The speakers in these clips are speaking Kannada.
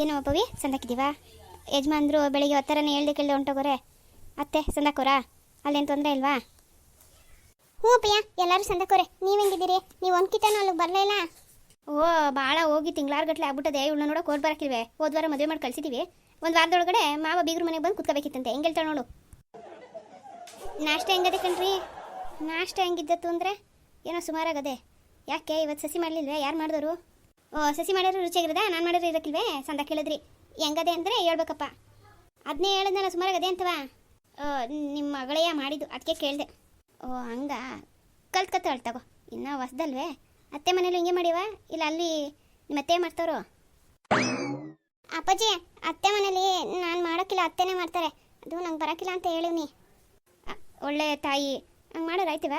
ಏನೋ ಪವಿ ಸಂದಕ್ಕಿದೀವಾ ಯಜಮಾನ್ರು ಬೆಳಿಗ್ಗೆ ಒತ್ತರನೇ ಹೇಳ್ದೆ ಕೇಳ್ದೆ ಹೊಂಟೋಗೋರೆ. ಅತ್ತೆ, ಸಂದಕ್ಕೋರಾ? ಅಲ್ಲೇನು ತೊಂದರೆ ಇಲ್ವಾ? ಹ್ಞೂ ಪಿಯ ಎಲ್ಲರೂ ಸಂದಕ್ಕೋರೆ. ನೀವು ಹೆಂಗಿದ್ದೀರಿ? ನೀವು ಒಂದು ಕಿಟನೂ ಅಲ್ಲಿಗೆ ಬರಲಿಲ್ಲ ಓ ಭಾಳ ಹೋಗಿ ತಿಂಗಳಾರು ಗಟ್ಟಲೆ ಆಗ್ಬಿಟ್ಟದೆ. ಇವಳನ್ನ ನೋಡೋಕೆ ಹೋಗಿ ಬರಕ್ಕಿಲ್ವೇ? ಹೋದ ವಾರ ಮದುವೆ ಮಾಡಿ ಕಳಿಸಿದ್ದೀವಿ ಒಂದು ವಾರದೊಳಗಡೆ ಮಾವ ಬೀಗ್ರ ಮನೆಗೆ ಬಂದು ಕುತ್ಕೋಬೇಕಿತ್ತಂತೆ. ಹೆಂಗೆ ಹೇಳ್ತಾಳೆ ನೋಡು. ನಾಷ್ಟ ಹೆಂಗದೆ ಕಣ್ರಿ? ನಾಷ್ಟ ಹೆಂಗಿದ್ದತ್ತು ಅಂದರೆ? ಏನೋ ಸುಮಾರಾಗದೆ. ಯಾಕೆ ಇವತ್ತು ಸಸಿ ಮಾಡಲಿಲ್ವೇ? ಯಾರು ಮಾಡಿದವರು ಸಸಿ ಮಾಡಿದ್ರು ರುಚಿಯಾಗಿರದ ನಾನು ಮಾಡಿದ್ರೆ ಇರಕ್ಕಿಲ್ವೇ? ಸಂದ ಕೇಳಿದ್ರಿ. ಹೆಂಗದೆ ಅಂದರೆ ಹೇಳ್ಬೇಕಪ್ಪ. ಅದನ್ನೇ ಹೇಳಿದ್ನಲ್ಲ ಅದೇ ಅಂತವಾ? ಓ, ನಿಮ್ಮ ಮಗಳೆಯ ಮಾಡಿದ್ದು ಅದಕ್ಕೆ ಕೇಳಿದೆ. ಓ ಹಂಗ? ಕಲ್ತ್ಕತ್ತಾಳ ತಗೋ. ಇನ್ನೂ ಹೊಸ್ದಲ್ವೇ? ಅತ್ತೆ ಮನೇಲಿ ಹಿಂಗೆ ಮಾಡಿವ? ಇಲ್ಲ ಅಲ್ಲಿ ನಿಮ್ಮ ಅತ್ತೆ ಮಾಡ್ತಾರೋ ಅಪ್ಪಾಜಿ ಅತ್ತೆ ಮನೇಲಿ ನಾನು ಮಾಡೋಕ್ಕಿಲ್ಲ ಅತ್ತೆನೇ ಮಾಡ್ತಾರೆ. ಅದು ನಂಗೆ ಬರೋಕ್ಕಿಲ್ಲ ಅಂತ ಹೇಳಿವ್ನಿ. ಒಳ್ಳೆ ತಾಯಿ. ಹಂಗೆ ಮಾಡೋರು ಆಯ್ತೀವ?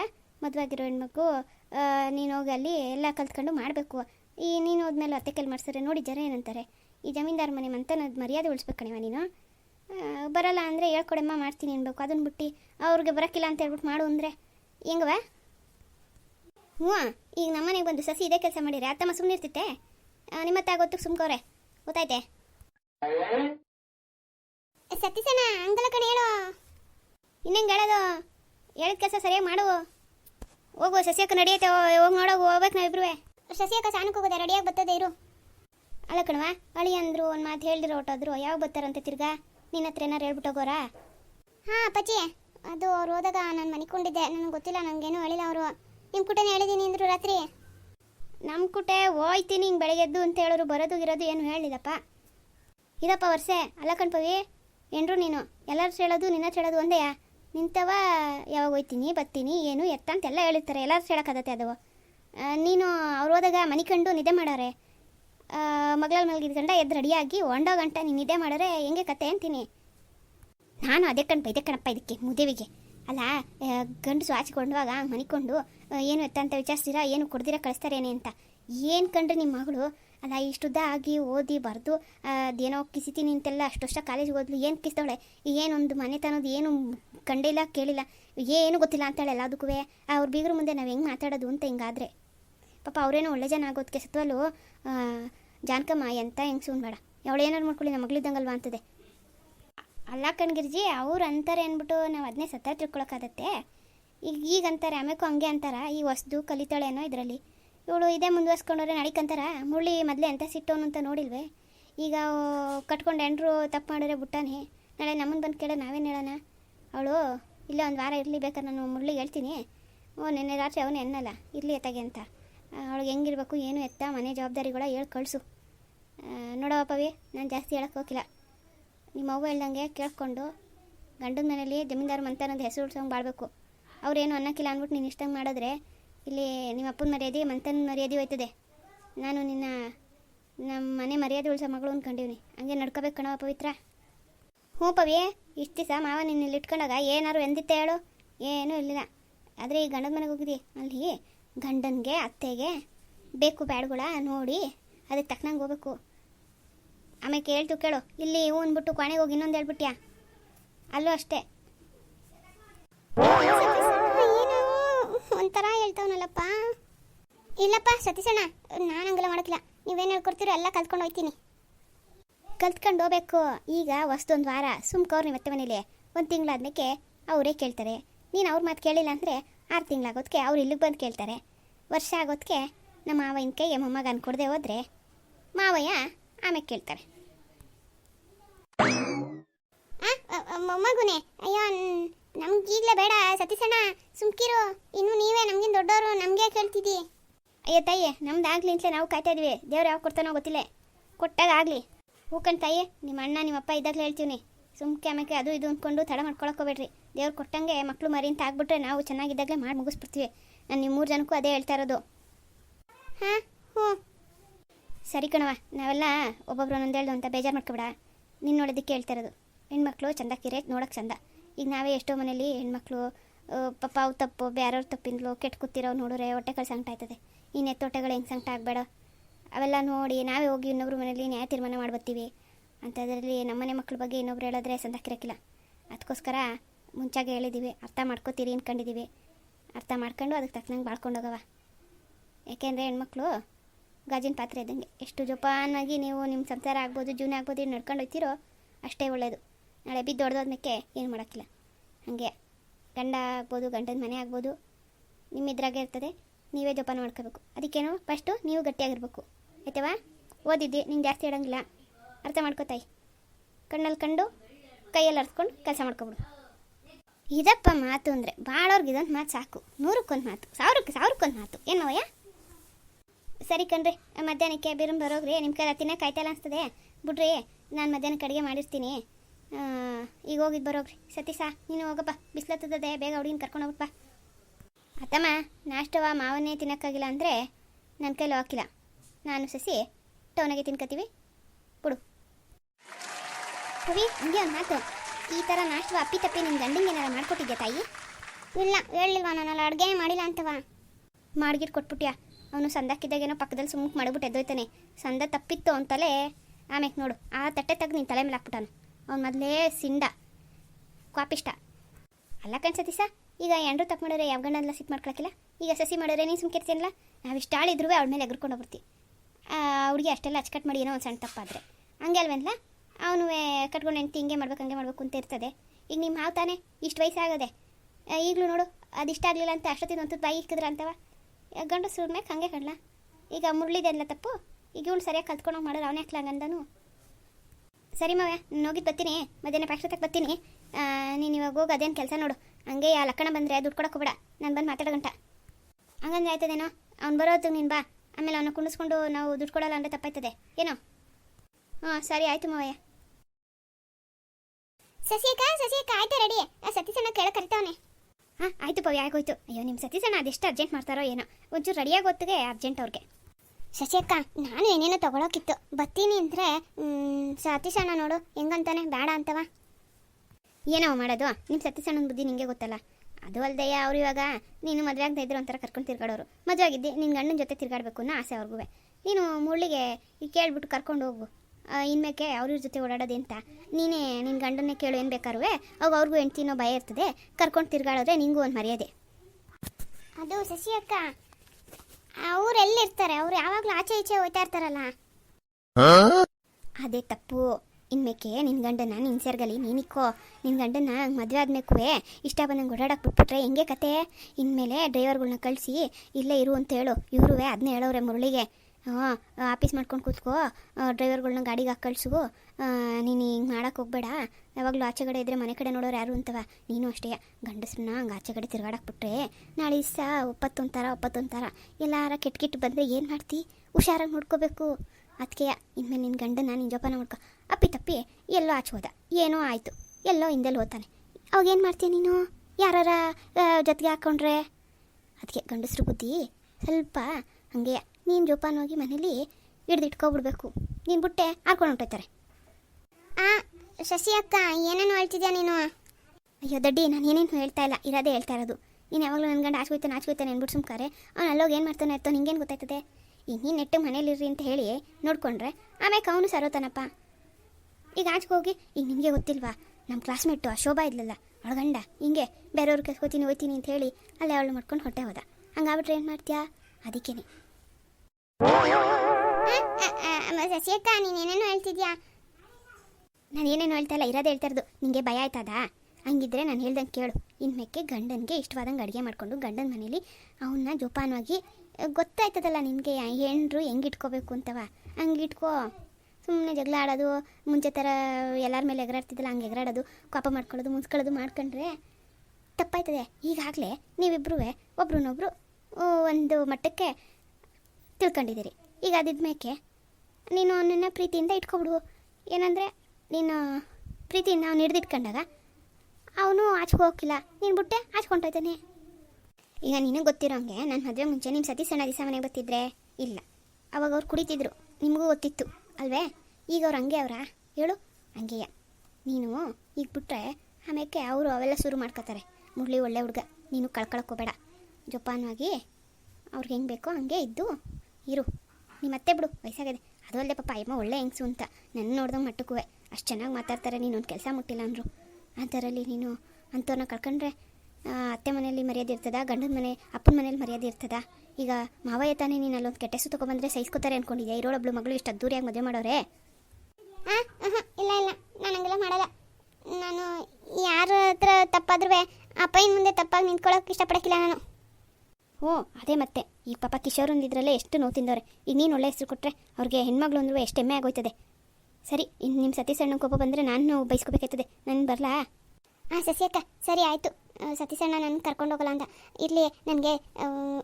ಮದುವಾಗಿರೋ ಆಗಿರೋ ಆ, ನೀನು ಹೋಗಿ ಅಲ್ಲಿ ಎಲ್ಲ ಕಲ್ತ್ಕೊಂಡು ಮಾಡಬೇಕು. ಈ ನೀನು ಹೋದ್ಮೇಲೆ ಅತ್ತೆ ಕೈಲಿ ಮಾಡ್ಸಾರೆ ನೋಡಿ ಜನ ಏನಂತಾರೆ, ಈ ಜಮೀನ್ದಾರ ಮನೆ ಮಂತನದ ಮರ್ಯಾದೆ ಉಳಿಸ್ಬೇಕು ಕಣಿವ ನೀನು? ಬರಲ್ಲ ಅಂದರೆ ಹೇಳ್ಕೊಡಮ್ಮ, ಮಾಡ್ತೀನಿ ಅನ್ಬೇಕು. ಅದನ್ನು ಬಿಟ್ಟು ಅವ್ರಿಗೆ ಬರೋಕ್ಕಿಲ್ಲ ಅಂತ ಹೇಳ್ಬಿಟ್ಟು ಮಾಡು ಅಂದರೆ ಹೆಂಗವ ಹ್ಞೂ, ಈಗ ನಮ್ಮನೆಗೆ ಬಂದು ಸಸಿ ಇದೇ ಕೆಲಸ ಮಾಡಿರಿ ಅತ್ತಮ್ಮ ಸುಮ್ಮನೆ ಇರ್ತಿತ್ತೆ? ನಿಮ್ಮತ್ತ ಗೊತ್ತಿಗೆ ಸುಮ್ಕೋರೆ ಗೊತ್ತಾಯ್ತೆ? ಸತೀಸಣ್ಣ ಅಂಗಲ ಕಣೆ ಹೇಳು. ಇನ್ನೇನು ಹೇಳೋದು? ಹೇಳಿದ ಕೆಲಸ ಸರಿಯಾಗಿ ಮಾಡು. ಹೋಗು ಸಸ್ಯಕ್ಕೆ ನಡೆಯುತ್ತೆ, ಹೋಗಿ ನೋಡೋಗು, ಹೋಗ್ಬೇಕು ನಾವಿಬ್ರು ಸಸ್ಯಕ್ಕೆ ಸಾನಕ್ಕೆ ಹೋಗೋದೆ ರೆಡಿಯಾಗಿ ಬತ್ತದೆ ಇರು. ಅಲ್ಲ ಕಣವ ಅಳಿ ಅಂದ್ರು, ಒಂದು ಮಾತು ಹೇಳಿದ್ರು ಹೊಟ್ಟೋದ್ರು ಯಾವಾಗ ಬರ್ತಾರಂತೆ ತಿರ್ಗಾ? ನಿನ್ನ ಹತ್ರ ಏನಾರು ಹೇಳ್ಬಿಟ್ಟು ಹೋಗೋರಾ? ಹಾಂ, ಅಪ್ಪಾಜಿ. ಅದು ಅವ್ರು ಹೋದಾಗ ನಾನು ಮನಿಕೊಂಡಿದ್ದೆ, ನನಗೆ ಗೊತ್ತಿಲ್ಲ ನನಗೇನು ಹೇಳಿಲ್ಲ ಅವರು. ನಿಮ್ಮ ಕುಟನೆ ಹೇಳಿದ್ದೀನಿ ಅಂದರು ರಾತ್ರಿ. ನಮ್ಮ ಕುಟೆ ಹೋಯ್ತೀನಿ ಹಿಂಗೆ ಬೆಳಗ್ಗೆ ಎದ್ದು ಅಂತ ಹೇಳೋರು ಬರೋದು ಇರೋದು ಏನು ಹೇಳಿದಪ್ಪ ಇದಪ್ಪ ವರ್ಷೆ, ಅಲ್ಲ ಕಣ್ಪವಿ, ಏನ್ರು ನೀನು? ಎಲ್ಲರೂ ಹೇಳೋದು ನಿನ್ನ ಹೇಳೋದು ಒಂದೇಯಾ ನಿಂತವ ಯಾವಾಗ ಹೋಯ್ತೀನಿ ಬತ್ತೀನಿ ಏನು ಎತ್ತ ಅಂತೆಲ್ಲ ಹೇಳಿರ್ತಾರೆ ಎಲ್ಲರೂ ಹೇಳೋಕ್ಕಾಗತ್ತೆ ಅದು. ನೀನು ಅವ್ರು ಹೋದಾಗ ಮನೆ ಕಂಡು ನಿದ್ದೆ ಮಾಡೋರೆ. ಮಗಳಲ್ಲಿ ಗಂಡ ಎದ್ದು ರೆಡಿಯಾಗಿ ಒಂಡೋ ಗಂಟೆ, ನೀನು ನಿದ್ದೆ ಮಾಡೋರೆ, ಹೆಂಗೆ ಕತೆ? ಅಂತೀನಿ. ನಾನು ಅದೇ ಕಣಪ್ಪ ಇದೇ ಕಣಪ್ಪ ಇದಕ್ಕೆ, ಮುದೇವಿಗೆ. ಅಲ್ಲ ಗಂಡು ಹಂಗೆ ಮನಿಕೊಂಡು ಏನು ಎತ್ತ ಅಂತ ವಿಚಾರಿಸ್ತೀರಾ, ಏನು ಕುಡ್ದಿರ, ಕಳಿಸ್ತಾರೇನೆ ಅಂತ. ಏನು ಕಂಡ್ರೆ ನಿಮ್ಮ ಮಗಳು? ಅಲ್ಲ ಇಷ್ಟುದ್ದ ಆಗಿ ಓದಿ ಬರೆದು ಅದೇನೋ ಕಿಸಿತೀನಿ ಅಂತೆಲ್ಲ ಅಷ್ಟೊಷ್ಟ ಕಾಲೇಜಿಗೆ ಓದ್ಲು, ಏನು ಕಿಸ್ತಾವಳೆ? ಏನೊಂದು ಮನೆ ತನ್ನೋದು ಏನು ಕಂಡಿಲ್ಲ, ಕೇಳಿಲ್ಲ, ಏನು ಗೊತ್ತಿಲ್ಲ ಅಂತಾಳೆ ಎಲ್ಲದಕ್ಕೂ ಅವ್ರ ಬೀಗ್ರ ಮುಂದೆ ನಾವು ಹೆಂಗೆ ಮಾತಾಡೋದು ಅಂತ ಹಿಂಗಾದ್ರೆ. ಪಾಪ ಅವರೇನೋ ಒಳ್ಳೆ ಜನ ಆಗೋದಕ್ಕೆ ಸತ್ವಲ್ಲು ಜಾನಕಮ್ಮ ಎಂತ ಹೆಂಗೆ ಸುಮ್ಮನೆ ಬೇಡ ಅವಳು ಏನಾರು ಮಾಡ್ಕೊಳ್ಳಿ ನಮ್ಮ ಮಗಳಿದ್ದಂಗಲ್ವಾ ಅಂತದೆ. ಅಲ್ಲ ಕಣ್ಗಿರ್ಜಿ, ಅವ್ರು ಅಂತಾರೆ ಅಂದ್ಬಿಟ್ಟು ನಾವು ಅದನ್ನೇ ಸತ್ತ ತಿಳ್ಕೊಳಕ್ಕಾಗತ್ತೆ. ಈಗ ಈಗ ಅಂತಾರೆ ಆಮೇಲೆ ಹಂಗೆ ಅಂತಾರ, ಈ ಹೊಸ್ದು ಕಲಿತಾಳೇನೋ ಇದರಲ್ಲಿ. ಇವಳು ಇದೇ ಮುಂದುವರ್ಸ್ಕೊಂಡವ್ರೆ ನಡಿಕಂತಾರ ಮುಳ್ಳಿ ಮೊದಲೇ ಅಂತ ಸಿಟ್ಟೋನು ಅಂತ ನೋಡಿಲ್ವೇ? ಈಗ ಕಟ್ಕೊಂಡು ಎಂಡ್ರು ತಪ್ಪು ಮಾಡಿದ್ರೆ ಬಿಟ್ಟಾನೆ. ನಾಳೆ ನಮ್ಮನ್ನು ಬಂದು ಕೇಳೋ ನಾವೇನು ಹೇಳೋಣ? ಅವಳು, ಇಲ್ಲೇ ಒಂದು ವಾರ ಇರಲಿ ಬೇಕಾದ್ರೆ ನಾನು ಮುಳ್ಳಿಗೆ ಹೇಳ್ತೀನಿ. ಓ, ನಿನ್ನೆ ರಾತ್ರಿ ಅವನು ಎನ್ನಲ್ಲ ಇರಲಿ ಎತ್ತಾಗೆ ಅಂತ. ಅವಳಿಗೆ ಹೆಂಗಿರ್ಬೇಕು, ಏನು ಎತ್ತ, ಮನೆ ಜವಾಬ್ದಾರಿಗಳ ಹೇಳಿ ಕಳಿಸು. ನೋಡವ ಪವಿ, ನಾನು ಜಾಸ್ತಿ ಹೇಳಕ್ಕೆ ಹೋಗಿಲ್ಲ ನಿಮ್ಮ ಅವ್ವ ಹೇಳ್ದಂಗೆ ಕೇಳ್ಕೊಂಡು ಗಂಡನ ಮನೇಲಿ ಜಮೀನ್ದಾರ ಮಂತನದ ಹೆಸರು ಉಳ್ಸೋಂಗೆ ಬಾಳ್ಬೇಕು. ಅವ್ರೇನು ಅನ್ನೋಕ್ಕಿಲ್ಲ ಅಂದ್ಬಿಟ್ಟು ನೀನು ಇಷ್ಟಂಗೆ ಮಾಡಿದ್ರೆ ಇಲ್ಲಿ ನಿಮ್ಮ ಅಪ್ಪನ ಮರ್ಯಾದೆ, ಮಂತನ ಮರ್ಯಾದೆ ಹೋಯ್ತದೆ. ನಾನು ನಿನ್ನ ನಮ್ಮ ಮನೆ ಮರ್ಯಾದೆ ಉಳ್ಸೋ ಮಗಳು ಅಂದ್ಕೊಂಡಿವ್ನಿ ಹಂಗೆ ನಡ್ಕೋಬೇಕು ಕಣವ ಪವಿತ್ರ. ಹ್ಞೂ ಪವಿ, ಇಷ್ಟು ದಿವಸ ಮಾವ ನಿನ್ನ ಇಲ್ಲಿ ಇಟ್ಕೊಂಡಾಗ ಏನಾದ್ರು ಎಂದಿತ್ತೆ ಹೇಳು? ಏನೂ ಇರಲಿಲ್ಲ ಆದರೆ ಈ ಗಂಡದ ಮನೆಗೆ ಹೋಗಿದ್ದಿ? ಅಲ್ಲಿ ಗಂಡನಿಗೆ, ಅತ್ತೆಗೆ ಬೇಕು ಬ್ಯಾಡ್ಗಳ ನೋಡಿ ಅದಕ್ಕೆ ತಕ್ಕನಂಗೆ ಹೋಗ್ಬೇಕು. ಆಮೇಲೆ ಕೇಳ್ತು ಕೇಳು, ಇಲ್ಲಿ ಹ್ಞೂ ಅಂದ್ಬಿಟ್ಟು ಕೊನೆಗೆ ಹೋಗಿ ಇನ್ನೊಂದು ಹೇಳ್ಬಿಟ್ಯಾ? ಅಲ್ಲೂ ಅಷ್ಟೇ. ಒಂಥರ ಹೇಳ್ತಾವನಲ್ಲಪ್ಪ. ಇಲ್ಲಪ್ಪ ಸತೀಶಣ್ಣ, ನಾನು ಹಂಗೆಲ್ಲ ಮಾಡಕ್ಕಿಲ್ಲ. ನೀವೇನು ಹೇಳ್ಕೊಡ್ತೀರೋ ಎಲ್ಲ ಕಲ್ತ್ಕೊಂಡು ಹೋಗ್ತೀನಿ ಕಲ್ತ್ಕೊಂಡು ಹೋಗ್ಬೇಕು. ಈಗ ಒಂದು ವಾರ ಸುಮ್ಕವ್ರು ನಿಮ್ಮ ಮತ್ತೆ ಮನೇಲಿ. ಒಂದು ತಿಂಗಳಾದ್ಮೇಲೆ ಅವರೇ ಕೇಳ್ತಾರೆ. ನೀನು ಅವ್ರ ಮಾತು ಕೇಳಿಲ್ಲ ಅಂದರೆ ಆರು ತಿಂಗಳಾಗೋದಕ್ಕೆ ಅವ್ರು ಇಲ್ಲಿಗೆ ಬಂದು ಕೇಳ್ತಾರೆ. ವರ್ಷ ಆಗೋದಕ್ಕೆ ನಮ್ಮ ಮಾವಯ್ಯನ ಕೈಗೆ ಮೊಮ್ಮಗ ಅನ್ಕೊಡ್ದೆ ಹೋದರೆ ಮಾವಯ್ಯ ಆಮೇಲೆ ಕೇಳ್ತಾರೆ. ಮೊಮ್ಮಗುನೇ ಅಯ್ಯೋ ನಮ್ಗೆ ಈಗಲೇ ಬೇಡ ಸತೀಸಣ್ಣ ಸುಮ್ಕಿರು. ಇನ್ನು ನೀವೇ ನಮ್ಗಿನ ದೊಡ್ಡವರು ನಮಗೆ ಕೇಳ್ತಿದ್ದಿ ಅಯ್ಯೋ ತಾಯಿ ನಮ್ದು ಆಗ್ಲಿ ಅಂತಲೇ ನಾವು ಕಾಯ್ತಾ ಇದ್ವಿ. ದೇವ್ರು ಯಾವ ಕೊಡ್ತಾನೋ ಗೊತ್ತಿಲ್ಲ. ಕೊಟ್ಟಾಗ ಆಗಲಿ. ಹೂಕಂಡ್ ತಾಯಿ ನಿಮ್ಮ ಅಣ್ಣ ನಿಮ್ಮ ಅಪ್ಪ ಇದ್ದಾಗಲೇ ಹೇಳ್ತೀವಿ ಸುಮ್ಕೆ ಆಮೇಲೆ ಅದು ಇದು ಅಂದ್ಕೊಂಡು ತಡ ಮಾಡ್ಕೊಳಕೋಬೇಡ್ರಿ ದೇವ್ರು ಕೊಟ್ಟಂಗೆ ಮಕ್ಕಳು ಮರಿ ಅಂತ ಆಗ್ಬಿಟ್ರೆ ನಾವು ಚೆನ್ನಾಗಿದ್ದಾಗಲೇ ಮಾಡಿ ಮುಗಿಸ್ಬಿಡ್ತೀವಿ. ನಾನು ನಿಮ್ಮ ಮೂರು ಜನಕ್ಕೂ ಅದೇ ಹೇಳ್ತಾ ಇರೋದು. ಹಾಂ ಹ್ಞೂ ಸರಿ ಕಣವ ನಾವೆಲ್ಲ ಒಬ್ಬೊಬ್ರು ಒಂದೊಂದು ಹೇಳ್ದು ಅಂತ ಬೇಜಾರು ಮಾಡ್ಕೊಬೇಡ. ನೀನು ನೋಡೋದಕ್ಕೆ ಹೇಳ್ತಾ ಇರೋದು. ಹೆಣ್ಮಕ್ಳು ಚಂದಕ್ಕಿರೆ ನೋಡೋಕೆ ಚಂದ. ಈಗ ನಾವೇ ಎಷ್ಟೋ ಮನೇಲಿ ಹೆಣ್ಮಕ್ಳು ಪಪ್ಪ ಪಾಪ ಅವು ತಪ್ಪು, ಬೇರೆಯವ್ರ ತಪ್ಪಿಂದ್ಲು, ಕೆಟ್ಟು ಕೂತಿರೋ ನೋಡಿದ್ರೆ ಹೊಟ್ಟೆ ಕಲ್ ಸಂಕಟ ಆಯ್ತದೆ. ಈ ಎತ್ತೋಟಗಳು ಹೆಂಗೆ ಸಂಕಟ ಆಗಬೇಡ? ಅವೆಲ್ಲ ನೋಡಿ ನಾವೇ ಹೋಗಿ ಇನ್ನೊಬ್ರ ಮನೇಲಿ ನ್ಯಾಯ ತೀರ್ಮಾನ ಮಾಡ್ಬತ್ತೀವಿ. ಅಂಥದ್ರಲ್ಲಿ ನಮ್ಮನೆ ಮಕ್ಳ ಬಗ್ಗೆ ಇನ್ನೊಬ್ರು ಹೇಳಿದ್ರೆ ಸಂದಕ್ಕಿರಕ್ಕಿಲ್ಲ ಅದಕ್ಕೋಸ್ಕರ ಮುಂಚಾಗೆ ಹೇಳಿದ್ದೀವಿ ಅರ್ಥ ಮಾಡ್ಕೋತೀರಿ ಅಂದ್ಕೊಂಡಿದ್ದೀವಿ ಅರ್ಥ ಮಾಡ್ಕೊಂಡು ಅದಕ್ಕೆ ತಕ್ಕನಂಗೆ ಬಾಳ್ಕೊಂಡು ಹೋಗವ ಯಾಕೆಂದರೆ ಹೆಣ್ಮಕ್ಳು ಗಾಜಿನ ಪಾತ್ರೆ ಇದ್ದಂಗೆ. ಎಷ್ಟು ಜೋಪಾನವಾಗಿ ನೀವು ನಿಮ್ಮ ಸಂಸಾರ ಆಗ್ಬೋದು, ಜೀವನ ಆಗ್ಬೋದು ನಡ್ಕೊಂಡು ಹೋಗ್ತಿರೋ ಅಷ್ಟೇ ಒಳ್ಳೆಯದು ನಾಳೆ ಬಿದ್ದು ದೊಡ್ಡದೋದ್ಮೇಲೆ ಏನು ಮಾಡೋಕ್ಕಿಲ್ಲ. ಹಾಗೆ ಗಂಡ ಆಗ್ಬೋದು, ಗಂಡನ ಮನೆ ಆಗ್ಬೋದು, ನಿಮ್ಮ ಇದ್ರಾಗೆ ಇರ್ತದೆ, ನೀವೇ ಜೋಪಾನ ಮಾಡ್ಕೋಬೇಕು. ಅದಕ್ಕೇನು ಫಸ್ಟು ನೀವು ಗಟ್ಟಿಯಾಗಿರ್ಬೇಕು. ಆಯ್ತವಾ? ಓದಿದ್ದೆ, ನಿಂಗೆ ಜಾಸ್ತಿ ಇಡೋಂಗಿಲ್ಲ ಅರ್ಥ ಮಾಡ್ಕೋತಾಯಿ ಕಣ್ಣಲ್ಲಿ ಕಂಡು, ಕೈಯಲ್ಲಿ ಅರ್ಸ್ಕೊಂಡು ಕೆಲಸ ಮಾಡ್ಕೊಬಿಡು. ಇದಪ್ಪ ಮಾತು ಅಂದರೆ ಭಾಳವ್ರಿಗೆ ಇದೊಂದು ಮಾತು ಸಾಕು. ನೂರಕ್ಕೊಂದು ಮಾತು, ಸಾವಿರಕ್ಕೆ ಸಾವಿರಕ್ಕೊಂದು ಮಾತು. ಏನೋಯ್ಯ ಸರಿ ಕಣ್ರಿ ಮಧ್ಯಾಹ್ನಕ್ಕೆ ಬೇರೆ ಬರೋಗ್ರಿ ನಿಮ್ಮ ಕೈ ತಿನ್ನೋ ಕಾಯ್ತಲ್ಲ ಅನಿಸ್ತದೆ. ಬಿಡ್ರಿ, ನಾನು ಮಧ್ಯಾಹ್ನಕ್ಕೆ ಅಡುಗೆ ಮಾಡಿರ್ತೀನಿ ಈಗ ಹೋಗಿದ್ದು ಬರೋಗ್ರಿ. ಸತೀಸ ನೀನು ಹೋಗಪ್ಪ, ಬಿಸ್ಲತ್ತದದೆ, ಬೇಗ ಹುಡುಗಿನ ಕರ್ಕೊಂಡು ಹೋಗಪ್ಪ ಅತ್ತಮ್ಮ, ನಾಷ್ಟವ ಮಾವನ್ನೇ ತಿನ್ನೋಕ್ಕಾಗಿಲ್ಲ ಅಂದರೆ ನನ್ನ ಕೈಲಿ ಹಾಕಿಲ್ಲ. ನಾನು ಸಸಿ ಟೌನಾಗೆ ತಿನ್ಕೋತೀವಿ ಬಿಡು. ಹಂಗೆ ಒಂದು ಮಾತು. ಈ ಥರ ನಾಷ್ಟವ ಅಪ್ಪಿ ತಪ್ಪಿ ನಿನ್ನ ಗಂಡಿಂಗ್ ಏನಾರ ಮಾಡ್ಕೊಟ್ಟಿದ್ದೆ ತಾಯಿ? ಇಲ್ಲ ಹೇಳಿಲ್ವಾ ನಾನು ಅಡುಗೆ ಮಾಡಿಲ್ಲ ಅಂತವ? ಮಾಡ್ಗಿಟ್ಟು ಕೊಟ್ಬಿಟ್ಯಾ. ಅವನು ಸಂದಕ್ಕಿದ್ದಾಗೇನೋ ಪಕ್ಕದಲ್ಲಿ ಸುಮ್ಮನೆ ಮಾಡಿಬಿಟ್ಟು ಎದ್ದೋಯ್ತಾನೆ. ಸಂದ ತಪ್ಪಿತ್ತು ಅಂತಲೇ ತಲೆ. ಆಮೇಲೆ ನೋಡು, ಆ ತಟ್ಟೆ ತೆಗ್ದು ನಿನ್ನ ತಲೆ ಮೇಲೆ ಹಾಕ್ಬಿಟ್ಟಾನು. ಅವ್ನು ಮೊದಲೇ ಸಿಂಡ. ಕ್ವಾಪಿಷ್ಟ. ಅಲ್ಲ ಕಣ್ಸತಿ ಸಾ ಈಗ ಎಂಡ್ರು ತಪ್ಪು ಮಾಡಿದ್ರೆ ಯಾವ ಗಂಡನೆಲ್ಲ ಸಿಟ್ಟು ಮಾಡ್ಕೊಳಕ್ಕಿಲ್ಲ ಈಗ ಸಸಿ ಮಾಡಿದ್ರೆ ನೀನು ಸುಮ್ಕಿರ್ತೀನಲ್ಲ ನಾವು ಇಷ್ಟ ಆಳಿದ್ರು ಅವಳ ಮೇಲೆ ಎಗರ್ಕೊಂಡು ಹೋಗ್ಬಿಡ್ತೀವಿ ಅವ್ರಿಗೆ ಅಷ್ಟೆಲ್ಲ ಅಚ್ಚಕಟ್ ಮಾಡಿ ಏನೋ ಒಂದು ಸಣ್ಣ ತಪ್ಪಾದರೆ. ಹಂಗೆ ಅಲ್ವೇನ್ಲ? ಅವನು ಕಟ್ಕೊಂಡು ಹೆಂಡ್ತಿ ಹಿಂಗೆ ಮಾಡ್ಬೇಕು, ಹಂಗೆ ಮಾಡ್ಬೇಕು ಅಂತ ಇರ್ತದೆ. ಈಗ ನಿಮ್ಮ ಹಾವು ತಾನೆ ಇಷ್ಟು ವಯಸ್ಸಾಗದೆ. ಈಗಲೂ ನೋಡು, ಅದು ಇಷ್ಟ ಆಗಲಿಲ್ಲ ಅಂತ ಅಷ್ಟೊತ್ತಿನ ಒಂದು ಬಾಯಿ ಇಕ್ಕಿದ್ರ ಅಂತವ. ಗಂಡು ಸುಡ್ಮ್ಯಾಕೆ ಹಂಗೆ ಕಡ್ಲ ಈಗ ಮುರುಳಿದೆಲ್ಲ ತಪ್ಪು? ಈಗ ಇವಳು ಸರಿಯಾಗಿ ಕಲ್ತ್ಕೊಂಡು ಮಾಡೋದು ಅವನೇ ಹಾಕ್ಲಂಗ ಅಂದನು ಸರಿ ಮಾವ ನಾನು ಹೋಗಿದ್ದು ಬರ್ತೀನಿ. ಮಧ್ಯಾಹ್ನ ಪ್ಯಾಕ್ಟಕ್ಕೆ ಬರ್ತೀನಿ. ನೀನು ಇವಾಗ ಹೋಗಿ ಅದೇನು ಕೆಲಸ ನೋಡು. ಹಂಗೆ ಆ ಲಕ್ಕಣ ಬಂದರೆ ದುಡ್ಡು ಕೊಡೋಕೆ ಬೇಡ ನಾನು ಬಂದು ಮಾತಾಡೋ ಗಂಟ. ಹಂಗಂದ್ರೆ ಆಯ್ತದೇನೋ? ಅವ್ನು ಬರೋದು ನೀನು ಬಾ. ಆಮೇಲೆ ಅವನ್ನ ಕುಂಡಿಸ್ಕೊಂಡು ನಾವು ದುಡ್ಡು ಕೊಡೋಲ್ಲ ಅಂದರೆ ತಪ್ಪಾಯ್ತದೆ. ಏನೋ? ಹಾಂ, ಸರಿ ಆಯಿತು ಮಾವಯ್ಯ. ಸಸಿಯಕ್ಕ ಸಸಿಯಕ್ಕ, ಆಯ್ತಾ ರೆಡಿ ಸತೀಸಣ್ಣ ಕೇಳ ಕರಿತಾವನೆ. ಹಾಂ, ಆಯ್ತು ಪವಿ ಆಗೋಯ್ತು. ಅಯ್ಯೋ ನಿಮ್ಮ ಸತೀಸಣ್ಣ ಅದೆಷ್ಟು ಅರ್ಜೆಂಟ್ ಮಾಡ್ತಾರೋ ಏನೋ. ಒಂಚೂರು ರೆಡಿಯಾಗಿ ಹೊತ್ತಿಗೆ ಅರ್ಜೆಂಟ್ ಅವ್ರಿಗೆ. ಶಶಿಯಕ್ಕ ನಾನು ಏನೇನೋ ತಗೊಳಕಿತ್ತು. ಬರ್ತೀನಿ ಅಂದರೆ ಸತೀಶಣ್ಣ ನೋಡು, ಹೆಂಗಂತಾನೆ, ಬೇಡ ಅಂತವ. ಏನೋ ಮಾಡೋದು? ನಿಮ್ಮ ಸತೀಶಣ್ಣನ ಬುದ್ಧಿ ನಿಂಗೆ ಗೊತ್ತಲ್ಲ. ಅದು ಅಲ್ದಯ್ಯ ಅವ್ರು ಇವಾಗ, ನೀನು ಮದುವೆ ಆಗದೆ ಇದ್ರು ಒಂಥರ ಕರ್ಕೊಂಡು ತಿರ್ಗಾಡೋರು. ಮದುವೆ ಆಗಿದ್ದೆ ನಿನ್ನ ಗಂಡನ ಜೊತೆ ತಿರ್ಗಾಡಬೇಕು ಅನ್ನೋ ಆಸೆ ಅವ್ರಿಗೂ ನೀನು ಮುಳ್ಳಿಗೆ ಕೇಳ್ಬಿಟ್ಟು ಕರ್ಕೊಂಡು ಹೋಗು. ಇನ್ಮೇಕೆ ಅವ್ರ ಜೊತೆ ಓಡಾಡೋದು ಅಂತ ನೀನೇ ನಿನ್ನ ಗಂಡನ್ನೇ ಕೇಳು ಏನು ಬೇಕಾರುವೆ ಅವು ಅವ್ರಿಗೂ ಹೆಂಡ್ತಿನೋ ಭಯ ಇರ್ತದೆ. ಕರ್ಕೊಂಡು ತಿರ್ಗಾಡೋದ್ರೆ ನಿಂಗೂ ಒಂದು ಮರ್ಯಾದೆ. ಅದು ಶಶಿ ಅಕ್ಕ. ಅವ್ರು ಎಲ್ಲಿರ್ತಾರೆ? ಅವ್ರು ಯಾವಾಗಲೂ ಆಚೆ ಈಚೆ ಹೋಯ್ತಾ ಇರ್ತಾರಲ್ಲ. ಅದೇ ತಪ್ಪು. ಇನ್ಮೇಕೆ ನಿನ್ನ ಗಂಡನ ನಿನ್ನ ಸೇರ್ಗಲಿ ನೀನಿಕ್ಕೋ? ನಿನ್ನ ಗಂಡನ ಮದುವೆ ಆದ್ಮೇಕುವೆ ಇಷ್ಟ ಬಂದಂಗೆ ಓಡಾಡಕ್ಕೆ ಬಿಟ್ಬಿಟ್ರೆ ಹೆಂಗೆ ಕತೆ? ಇನ್ಮೇಲೆ ಡ್ರೈವರ್ಗಳನ್ನ ಕಳಿಸಿ ಇಲ್ಲೇ ಇರು ಅಂತ ಹೇಳು. ಇವರುವೆ ಅದನ್ನೇ ಹೇಳೋರೆ ಮುರಳಿಗೆ. ಹಾಂ ಆಫೀಸ್ ಮಾಡ್ಕೊಂಡು ಕೂತ್ಕೋ. ಡ್ರೈವರ್ಗಳನ್ನ ಗಾಡಿಗೆ ಹಾಕಿ ನೀನು ಹಿಂಗೆ ಮಾಡೋಕೆ ಹೋಗ್ಬೇಡ. ಯಾವಾಗಲೂ ಆಚೆ ಕಡೆ ಇದ್ದರೆ ಮನೆ ಕಡೆ ನೋಡೋರು ಯಾರು ಅಂತವ? ನೀನು ಅಷ್ಟೇ. ಗಂಡಸ್ರನ್ನ ಹಂಗೆ ಆಚೆ ಕಡೆ ತಿರ್ಗಾಡಕ್ಕೆ ಬಿಟ್ರೆ ನಾಳೆ ದಿವಸ ಒಪ್ಪತ್ತೊಂಥರ ಒಪ್ಪತ್ತೊಂಥರ ಎಲ್ಲಾರ ಕೆಟ್ಟ ಕೆಟ್ಟು ಬಂದರೆ ಏನು ಮಾಡ್ತಿ? ಹುಷಾರಾಗಿ ನೋಡ್ಕೋಬೇಕು. ಅದಕ್ಕೆ ಇನ್ಮೇಲೆ ನಿನ್ನ ಗಂಡನ ನಿನ್ನ ಜೋಪಾನ ಮಾಡ್ಕೊ. ಅಪ್ಪಿ ತಪ್ಪಿ ಎಲ್ಲೋ ಆಚೆ ಹೋದ. ಏನೋ ಆಯಿತು. ಎಲ್ಲೋ ಹಿಂದೆಲ್ಲಿ ಹೋತಾನೆ. ಅವಾಗ ಏನು ಮಾಡ್ತೀಯ ನೀನು? ಯಾರಾರ ಜೊತೆಗೆ ಹಾಕ್ಕೊಂಡ್ರೆ ಅದಕ್ಕೆ ಗಂಡಸ್ರು ಬುದ್ಧಿ ಸ್ವಲ್ಪ ಹಂಗೆ ನೀನು ಜೋಪಾನವಾಗಿ ಮನೇಲಿ ಹಿಡ್ದಿಟ್ಕೊಬಿಡ್ಬೇಕು. ನೀನು ಬಿಟ್ಟೆ ಹಾಕೊಂಡು ಹೊಂಟೋಯ್ತಾರೆ. ಆ ಶಶಿ ಅಕ್ಕ ಏನೇನು ಹೇಳ್ತಿದ್ಯಾ ನೀನು? ಅಯ್ಯೋ ದಡ್ಡಿ ನಾನು ಏನೇನು ಹೇಳ್ತಾ ಇಲ್ಲ ಇರೋದೇ ಹೇಳ್ತಾ ಇರೋದು. ನೀನು ಯಾವಾಗಲೂ ನನ್ನ ಗಂಡ ಆಚೆ ಆಚೆ ಅನ್ಬಿಟ್ಟು ಸುಮ್ಕಾರೆ ಅವ್ನು ಅಲ್ಲೋಗಿ ಏನು ಮಾಡ್ತಾನೆ ಇರ್ತೋ ನಿಂಗೇನು ಗೊತ್ತಾಯ್ತದೆ? ಈಗ ನೀನು ನೆಟ್ಟು ಮನೇಲಿರ್ರಿ ಅಂತ ಹೇಳಿ ನೋಡ್ಕೊಂಡ್ರೆ ಆಮೇಲೆ ಅವನು ಸರೋತಾನಪ್ಪ. ಈಗ ಆಚೆಗೆ ಹೋಗಿ ಈಗ ನಿಮಗೆ ಗೊತ್ತಿಲ್ವಾ? ನಮ್ಮ ಕ್ಲಾಸ್ಮೇಟು ಆ ಶೋಭಾ ಇದ್ಲಲ್ಲ ಅವಳ ಗಂಡ ಹಿಂಗೆ ಬೇರೆಯವ್ರ ಕಸ್ಕೋತೀನಿ ಹೋಯ್ತೀನಿ ಅಂತ ಹೇಳಿ ಅಲ್ಲೇ ಅವಳು ಮಾಡ್ಕೊಂಡು ಹೊಟ್ಟೆ ಹೋದ. ಹಂಗಾಗ್ಬಿಟ್ರೆ ಏನು ಮಾಡ್ತೀಯಾ? ಅದಕ್ಕೇನೆ. ಸಸಿಯಕ್ಕ ನೀನೇನೇನು ಹೇಳ್ತಿದ್ಯಾ? ನಾನು ಏನೇನು ಹೇಳ್ತಾ ಇಲ್ಲ, ಇರೋದೇ ಹೇಳ್ತಾ ಇರೋದು. ನಿಂಗೆ ಭಯ ಆಯ್ತದಾ? ಹಂಗಿದ್ರೆ ನಾನು ಹೇಳ್ದಂಗೆ ಕೇಳು. ಇನ್ಮೇಕೆ ಗಂಡನಿಗೆ ಇಷ್ಟವಾದಂಗೆ ಅಡುಗೆ ಮಾಡಿಕೊಂಡು ಗಂಡನ ಮನೇಲಿ ಅವನ್ನ ಜೋಪಾನವಾಗಿ ಗೊತ್ತಾಯ್ತದಲ್ಲ ನಿನಗೆ ಹೆಣ್ರು ಹೆಂಗೆ ಇಟ್ಕೋಬೇಕು ಅಂತವ? ಹಂಗೆ ಇಟ್ಕೋ. ಸುಮ್ಮನೆ ಜಗಳ ಆಡೋದು, ಮುಂಚೆ ಥರ ಎಲ್ಲರ ಮೇಲೆ ಎಗರಾಡ್ತಿದ್ದಲ್ಲ, ಹಂಗೆ ಎಗರಾಡೋದು, ಕೋಪ ಮಾಡ್ಕೊಳ್ಳೋದು, ಮುನ್ಸ್ಕೊಳ್ಳೋದು ಮಾಡ್ಕೊಂಡ್ರೆ ತಪ್ಪಾಯ್ತದೆ. ಈಗಾಗಲೇ ನೀವಿಬ್ರೂ ಒಬ್ರನ್ನೊಬ್ರು ಒಂದು ಮಟ್ಟಕ್ಕೆ ತಿಳ್ಕೊಂಡಿದ್ದೀರಿ. ಈಗ ಅದಿದ್ಮೇಕೆ, ನೀನು ಅವನನ್ನು ಪ್ರೀತಿಯಿಂದ ಇಟ್ಕೊಬಿಡು. ಏನಂದರೆ, ನೀನು ಪ್ರೀತಿಯಿಂದ ಅವ್ನು ಹಿಡ್ದಿಟ್ಕೊಂಡಾಗ ಅವನು ಆಚೆಗೆ ಹೋಗಿಲ್ಲ ನೀನು ಬಿಟ್ಟೆ ಆಚ್ಕೊಂಡೋಗ್ತಾನೆ ಈಗ ನಿನಗೆ ಗೊತ್ತಿರೋ ಹಂಗೆ ನನ್ನ ಮದುವೆ ಮುಂಚೆ ನಿಮ್ಮ ಸತಿ ಸಣ್ಣ ದಿವಸ ಮನೆಗೆ ಬರ್ತಿದ್ರೆ? ಇಲ್ಲ. ಅವಾಗ ಅವ್ರು ಕುಡಿತಿದ್ರು. ನಿಮಗೂ ಗೊತ್ತಿತ್ತು, ಅಲ್ವೇ? ಈಗ ಅವ್ರು ಹಂಗೆ ಅವರಾ? ಹೇಳು. ಹಂಗೆಯ. ನೀನು ಈಗ ಬಿಟ್ರೆ ಆಮೇಲೆ ಅವರು ಅವೆಲ್ಲ ಶುರು ಮಾಡ್ಕೋತಾರೆ. ಮುರಳಿ ಒಳ್ಳೆ ಹುಡುಗ. ನೀನು ಕಳ್ಕೊಳಕ್ಕೋಬೇಡ ಜೋಪಾನವಾಗಿ ಅವ್ರಿಗೆ ಹೆಂಗೆ ಬೇಕೋ ಹಂಗೆ ಇದ್ದು ಇರು ನಿಮ್ಮ ಮತ್ತೆ ಬಿಡು ವಯಸ್ಸಾಗದೆ. ಅದು ಅಲ್ಲದೆ ಪಾಪ ಅಯ್ಯಮ್ಮ ಒಳ್ಳೆ ಹೆಂಗ್ಸು ಅಂತ. ನನ್ನ ನೋಡ್ದಂಗೆ ಮಟ್ಟಕ್ಕೂ ಅಷ್ಟು ಚೆನ್ನಾಗಿ ಮಾತಾಡ್ತಾರೆ ನೀನು ಒಂದು ಕೆಲಸ ಮುಟ್ಟಿಲ್ಲ ಅಂದರು. ಅದರಲ್ಲಿ ನೀನು ಅಂಥವ್ರನ್ನ ಕಳ್ಕೊಂಡ್ರೆ ಅತ್ತೆ ಮನೆಯಲ್ಲಿ ಮರ್ಯಾದೆ ಇರ್ತದ? ಗಂಡನ ಮನೆ ಅಪ್ಪನ ಮನೇಲಿ ಮರ್ಯಾದೆ ಇರ್ತದ? ಈಗ ಮಾವಯ್ಯ ತಾನೇ ನೀನು ಅಲ್ಲೊಂದು ಕೆಟ್ಟ ತೊಗೊಬಂದ್ರೆ ಸಹಿಸ್ಕೋತಾರೆ ಅನ್ಕೊಂಡಿದ್ಯಾ? ಇರೋಳೊಬ್ಳು ಮಗಳು ಇಷ್ಟು ಅದ್ದೂರಿಯಾಗಿ ಮದುವೆ ಮಾಡೋರೆ? ಇಲ್ಲ ಇಲ್ಲ. ನಾನು ಹಂಗೆಲ್ಲ ಮಾಡಲ್ಲ. ನಾನು ಯಾರ ಹತ್ರ ತಪ್ಪಾದ್ರೂ ಅಪ್ಪಯ್ಯನ ಮುಂದೆ ತಪ್ಪಾಗಿ ನಿಂತ್ಕೊಳ್ಳೋಕೆ ಇಷ್ಟಪಡಕ್ಕಿಲ್ಲ ನಾನು. ಓ ಅದೇ ಮತ್ತೆ. ಈ ಪಾಪ ಕಿಶೋರ್ ಒಂದಿದ್ರಲ್ಲೇ ಎಷ್ಟು ನೋವು ತಿಂದವ್ರೆ. ಈಗ ನೀನು ಒಳ್ಳೆ ಹೆಸರು ಕೊಟ್ಟರೆ ಅವ್ರಿಗೆ ಹೆಣ್ಮಗಳು ಅಂದ್ರೂ ಎಷ್ಟು ಹೆಮ್ಮೆ ಆಗೋಯ್ತದೆ. ಸರಿ ಇನ್ನು ನಿಮ್ಮ ಸತೀಶ್ ಅಣ್ಣ ಕೋಪ ಬಂದರೆ ನಾನು ಬೈಸ್ಕೋಬೇಕಾಯ್ತದೆ ನಾನು ಬರಲಾ? ಹಾಂ ಸಸ್ಯಕ್ಕ ಸರಿ ಆಯಿತು. ಸತೀಶ್ ಅಣ್ಣ ನಾನು ಕರ್ಕೊಂಡು ಹೋಗಲ್ಲ ಅಂತ ಇರಲಿ ನನಗೆ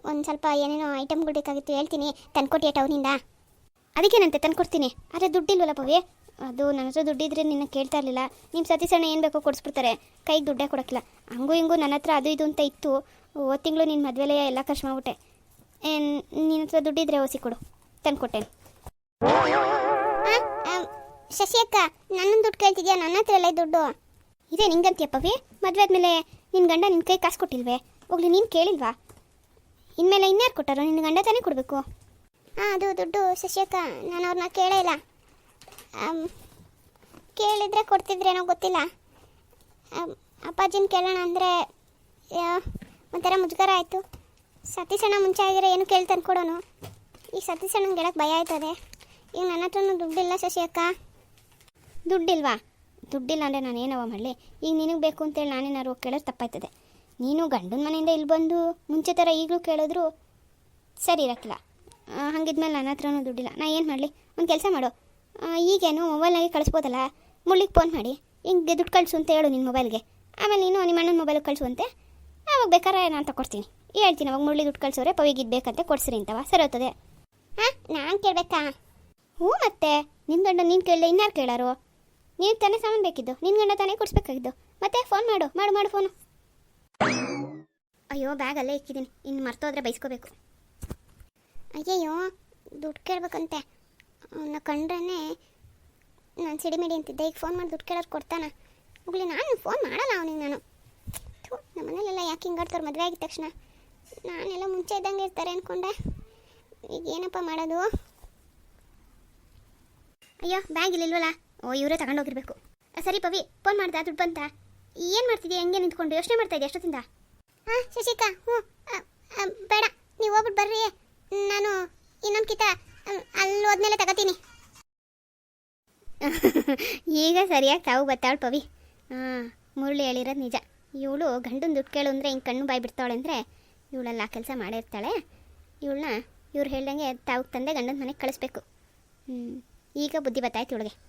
ಒಂದು ಸ್ವಲ್ಪ ಏನೇನೋ ಐಟಮ್ಗಳು ಬೇಕಾಗಿತ್ತು ಹೇಳ್ತೀನಿ. ತಂದ್ಕೊಟ್ಟಿಯ ಟೌನಿಂದ ಅದಕ್ಕೇನಂತೆ ತಂದ್ಕೊಡ್ತೀನಿ. ಆದರೆ ದುಡ್ಡಿಲ್ವಲ್ಲ ಪವಿ ಅದು ನನ್ನ ಹತ್ರ ದುಡ್ಡಿದ್ರೆ ನಿನ್ನ ಕೇಳ್ತಾ ಇರಲಿಲ್ಲ. ನಿಮ್ಮ ಸತೀಶ್ ಅಣ್ಣ ಏನು ಬೇಕೋ ಕೊಡಿಸ್ಬಿಡ್ತಾರೆ. ಕೈಗೆ ದುಡ್ಡೇ ಕೊಡೋಕ್ಕಿಲ್ಲ. ಹಂಗೂ ಹಿಂಗೂ ನನ್ನ ಹತ್ರ ಅದು ಇದು ಅಂತ ಇತ್ತು. ಹೋದ ತಿಂಗಳು ನಿನ್ನ ಮದುವೆಲೇ ಎಲ್ಲ ಖರ್ಚು ಮಾಡ್ಬಿಟ್ಟೆ. ನಿನ್ನ ಹತ್ರ ದುಡ್ಡಿದ್ರೆ ಓಸಿ ಕೊಡು. ತಂದ್ಕೊಟ್ಟೇನೆ ಶಶಿ ಶಶಿಯಕ್ಕ ನನ್ನ ದುಡ್ಡು ಕೇಳ್ತಿದ್ಯಾ? ನನ್ನ ಹತ್ರ ಎಲ್ಲ ದುಡ್ಡು? ಇದೇ ನಿಂಗಂತೀಯಪ್ಪವಿ ಮದುವೆ ಆದಮೇಲೆ ನಿನ್ನ ಗಂಡ ನಿನ್ನ ಕೈ ಕಾಸು ಕೊಟ್ಟಿಲ್ವೇ? ಹೋಗ್ಲಿ, ನೀನು ಕೇಳಿಲ್ವಾ? ಇನ್ಮೇಲೆ ಇನ್ಯಾರು ಕೊಟ್ಟಾರೋ? ನಿನ್ನ ಗಂಡ ತಾನೇ ಕೊಡಬೇಕು. ಹಾಂ ಅದು ದುಡ್ಡು ಶಶಿಯಕ್ಕ ನಾನು ಅವ್ರನ್ನ ಕೇಳೇ ಇಲ್ಲ. ಕೇಳಿದರೆ ಕೊಡ್ತಿದ್ರೇನೋ ಗೊತ್ತಿಲ್ಲ. ಅಪ್ಪಾಜಿನ ಕೇಳೋಣ ಅಂದರೆ ಒಂಥರ ಮುಜುಗರ ಆಯಿತು. ಸತೀಶ್ ಮುಂಚೆ ಆಗಿರೋ ಏನು ಕೇಳಿ ಕೊಡೋನು? ಈಗ ಸತೀಶ್ ಅಣ್ಣಂಗೆ ಹೇಳಕ್ಕೆ ಭಯ ಆಯ್ತದೆ. ಈಗ ನನ್ನ ಹತ್ರನೂ ದುಡ್ಡಿಲ್ಲ ಶಶಿ ಅಕ್ಕ. ದುಡ್ಡಿಲ್ವಾ? ದುಡ್ಡಿಲ್ಲ ಅಂದರೆ ನಾನು ಏನವ ಮಾಡಲಿ? ಈಗ ನಿನಗೆ ಬೇಕು ಅಂತೇಳಿ ನಾನೇನಾರು ಕೇಳೋದು ತಪ್ಪಾಯ್ತದೆ. ನೀನು ಗಂಡನ ಮನೆಯಿಂದ ಇಲ್ಲಿ ಬಂದು ಮುಂಚೆ ಥರ ಈಗಲೂ ಕೇಳಿದ್ರು ಸರಿ ಇರಕ್ಕಿಲ್ಲ. ಹಾಗಿದ್ಮೇಲೆ ನನ್ನ ಹತ್ರನೂ ದುಡ್ಡಿಲ್ಲ. ನಾನು ಏನು ಮಾಡಲಿ? ಒಂದು ಕೆಲಸ ಮಾಡು. ಈಗೇನು ಮೊಬೈಲ್ನಾಗೆ ಕಳಿಸ್ಬೋದಲ್ಲ? ಮುಳ್ಳಿಗೆ ಫೋನ್ ಮಾಡಿ. ಹಿಂಗೆ ದುಡ್ಡು ಕಳಿಸು ಅಂತ ಹೇಳು ನಿನ್ನ ಮೊಬೈಲ್ಗೆ ಆಮೇಲೆ ನೀನು ನಿಮ್ಮ ಅಣ್ಣನ ಮೊಬೈಲ್ಗೆ ಕಳಿಸುವಂತೆ ಅವಾಗ ಬೇಕಾದ್ರೆ ನಾನು ತಗೊಡ್ತೀನಿ ಹೇಳ್ತೀನಿ ಅವಾಗ ಮುಳ್ಳಿ ದುಡ್ಡು ಕಳ್ಸೋರೆ ಪವಿಗೆ ಇದ್ಬೇಕಂತೆ ಕೊಡ್ಸಿರಿ ಅಂತವ ಹೋಗ್ತದೆ. ಹಾಂ ನಾನು ಕೇಳಬೇಕಾ? ಹ್ಞೂ ಮತ್ತೆ ನಿನ್ನ ಗಂಡ ನೀನು ಕೇಳಲೆ ಇನ್ಯಾರು ಕೇಳಾರು? ನೀನು ತಾನೇ ಸಾಮಾನು ಬೇಕಿದ್ದು ನಿನ್ನ ಗಂಡ ತಾನೇ ಕೊಡಿಸ್ಬೇಕಾಗಿದ್ದು. ಮತ್ತೆ ಫೋನ್ ಮಾಡು ಮಾಡು ಮಾಡು ಫೋನು ಅಯ್ಯೋ ಬ್ಯಾಗ್ ಅಲ್ಲೇ ಇಕ್ಕಿದ್ದೀನಿ ಇನ್ನು ಮರ್ತೋದ್ರೆ ಬೈಸ್ಕೋಬೇಕು. ಅಯ್ಯಯ್ಯೋ ದುಡ್ಡು ಕೇಳ್ಬೇಕಂತೆ. ಅವನ್ನ ಕಂಡ್ರೇ ನಾನು ಸಿಡಿಮಿಡಿ ಅಂತಿದ್ದೆ ಈಗ ಫೋನ್ ಮಾಡಿ ದುಡ್ಡು ಕೇಳೋರು ಕೊಡ್ತಾನ. ಹೋಗ್ಲಿ ನಾನು ಫೋನ್ ಮಾಡಲ್ಲ ಅವನಿಗೆ ನಾನು. ಥು, ನಮ್ಮ ಮನೇಲೆಲ್ಲ ಯಾಕೆ ಹಿಂಗಾಡ್ತಾರೆ ಮದುವೆ ಆಗಿದ ತಕ್ಷಣ? ನಾನೆಲ್ಲ ಮುಂಚೆ ಇದ್ದಂಗೆ ಇರ್ತಾರೆ ಅಂದ್ಕೊಂಡೆ ಈಗ ಏನಪ್ಪ ಮಾಡೋದು? ಅಯ್ಯೋ ಬ್ಯಾಗ್ ಇಲ್ಲಿಲ್ವಲ್ಲ? ಓ ಇವರೇ ತಗೊಂಡೋಗಿರ್ಬೇಕು ಸರಿ ಪವಿ ಫೋನ್ ಮಾಡ್ತಾ ದುಡ್ಡು ಬಂತ? ಏನು ಮಾಡ್ತಿದ್ಯಾ? ಹೆಂಗೆ ನಿಂತ್ಕೊಂಡು ಯೋಚನೆ ಮಾಡ್ತಾ ಇದ್ದೆ ಎಷ್ಟೊತ್ತಿಂದ ಹಾಂ ಶಶಿಕಾ ಹ್ಞೂ. ಬೇಡ ನೀವು ಹೋಗ್ಬಿಟ್ಟು ಬರ್ರಿ. ನಾನು ಇನ್ನೊಂದು ಕಿತ ಅಲ್ಲಿ ಹೋದ್ಮೇಲೆ ತಗೋತೀನಿ. ಈಗ ಸರಿಯಾಗಿ ತಾವು ಬತ್ತಾಳು ಪವಿ. ಹಾಂ ಮುರುಳಿ ಹೇಳಿರೋದು ನಿಜ. ಇವಳು ಗಂಡನ ದುಡ್ಡು ಕೇಳು ಅಂದರೆ ಹಿಂಗೆ ಕಣ್ಣು ಬಾಯಿ ಬಿಡ್ತಾವಳೆ ಅಂದರೆ ಇವಳೆಲ್ಲ ಕೆಲಸ ಮಾಡಿರ್ತಾಳೆ. ಇವಳನ್ನ ಇವ್ರು ಹೇಳ್ದಂಗೆ ತಾವು ತಂದೆ ಗಂಡನ ಮನೆಗೆ ಕಳಿಸ್ಬೇಕು. ಈಗ ಬುದ್ಧಿ ಬತ್ತಾಯ್ತು ಇವಳಿಗೆ.